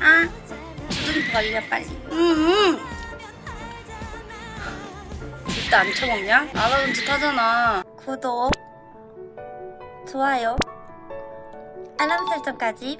아 주둥이 걸려 빨리 음 진짜 안 처먹냐? 알아본 듯 하잖아 구독 좋아요 알람 설정까지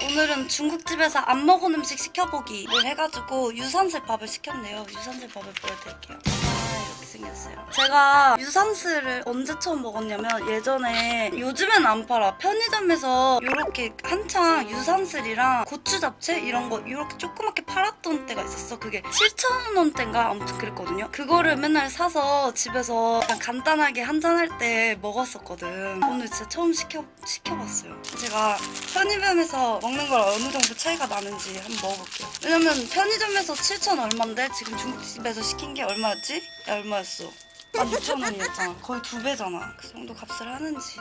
오늘은 중국집에서 안 먹은 음식 시켜보기를 해가지고 유산슬 밥을 시켰네요. 유산슬 밥을 보여드릴게요. 아, 이렇게 생겼어요. 제가 유산슬을 언제 처음 먹었냐면 예전에 요즘엔 안 팔아. 편의점에서 이렇게 한창 유산슬이랑 고추 잡채 이런 거 이렇게 조그맣게 팔았던 때가 있었어. 그게 7,000원대인가 아무튼 그랬거든요. 그거를 맨날 사서 집에서 그냥 간단하게 한잔할 때 먹었었거든. 오늘 진짜 처음 시켜, 시켜봤어요. 제가 편의점에서 먹는 걸 어느 정도 차이가 나는지 한번 먹어볼게요. 왜냐면 편의점에서 7천 얼마인데 지금 중국집에서 시킨 게 얼마였지? 야, 얼마였어? 16,000원이었잖아. 거의 두 배잖아. 그 정도 값을 하는지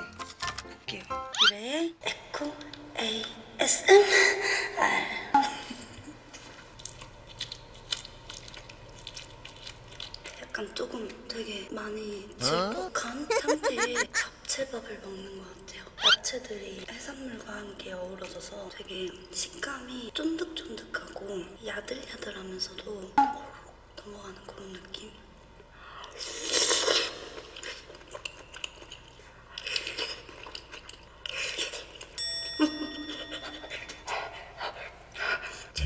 볼게요. 미래의 에코 ASMR. 약간 조금 되게 많이 질퍽한 상태의 잡채밥을 먹는 것 같아요. 야채들이 해산물과 함께 어우러져서 되게 식감이 쫀득쫀득하고 야들야들하면서도 호로록 넘어가는 그런 느낌.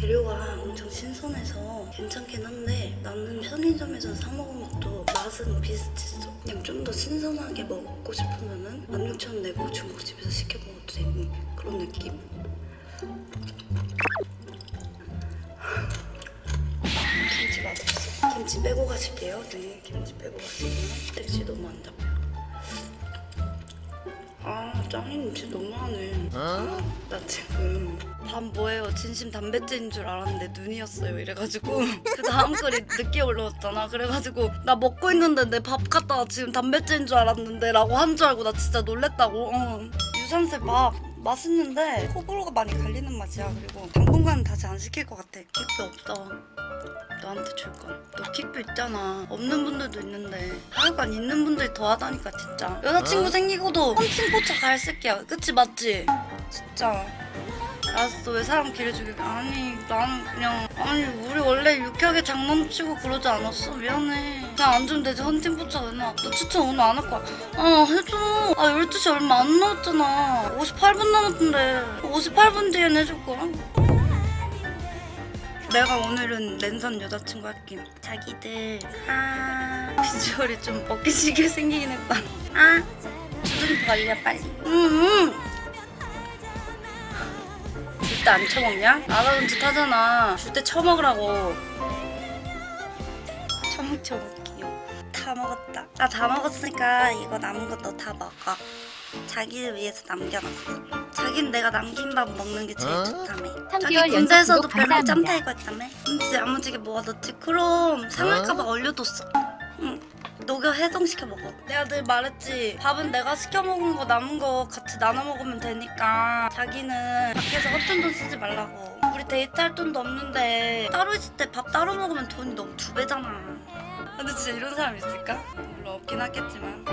재료가 엄청 신선해서 괜찮긴 한데 나는 편의점에서 사 먹은 것도 맛은 비슷했어. 그냥 좀 더 신선하게 먹고 싶으면은 16,000원 내고 중국집에서 시켜 먹어도 되고 그런 느낌. 김치 맛없어. 김치 빼고 가실게요. 네, 김치 빼고 가시면 택시 너무 안 잡혀. 아, 짱이 진짜 너무하네. 아, 밤 뭐예요? 진심 담배째인 줄 알았는데 눈이었어요. 이래가지고 그 다음 글이 늦게 올라왔잖아. 그래가지고 나 먹고 있는데 내밥 갖다가 지금 담배째인 줄 알았는데 라고 한 줄 알고 나 진짜 놀랬다고. 어. 유산슬 밥 맛있는데 호불호가 많이 갈리는 맛이야. 그리고 당분간은 다시 안 시킬 것 같아. 킥도 없어. 너한테 줄 건. 너 킥도 있잖아. 없는 분들도 있는데 하여간 있는 분들이 더 하다니까 진짜. 여자친구 생기고도 헌팅 포차 갈 새끼야. 그치 맞지? 진짜. 알았어. 왜 사람 길을 죽이게 아니 나는 그냥 아니 우리 원래 유쾌하게 장난치고 그러지 않았어? 미안해. 그냥 안 주면 되지 헌팅 포차 왜 나? 너 추천 오늘 안 할 거야. 아 해줘. 아 12시 얼마 안 남았잖아. 58분 남았는데. 58분 뒤엔 해줄 거야 내가 오늘은 랜선 여자친구 할게 자기들. 아. 비주얼이 좀 먹기시게 생기긴 했다. 아. 주둥이 걸려 빨리. 응응 줄 때 안 처먹냐? 알아본 듯 하잖아. 줄 때 처먹으라고. 처먹 처먹기요. 다 먹었다. 나다 먹었으니까 이거 남은 거너다 먹어. 자기를 위해서 남겨놨어. 자긴 내가 남긴 밥 먹는 게 제일 좋다며. 자기 3개월 연속 군대에서도 구독 별로 감사합니다. 짬타 이거 했다며. 김치 야무지게 모아뒀지. 그럼 상할까봐 얼려뒀어. 응. 녹여 해동시켜 먹어. 내가 늘 말했지. 밥은 내가 시켜 먹은 거 남은 거 같이 나눠 먹으면 되니까 자기는 밖에서 허튼 돈 쓰지 말라고. 우리 데이트할 돈도 없는데 따로 있을 때 밥 따로 먹으면 돈이 너무 두 배잖아. 근데 진짜 이런 사람 있을까? 물론 없긴 하겠지만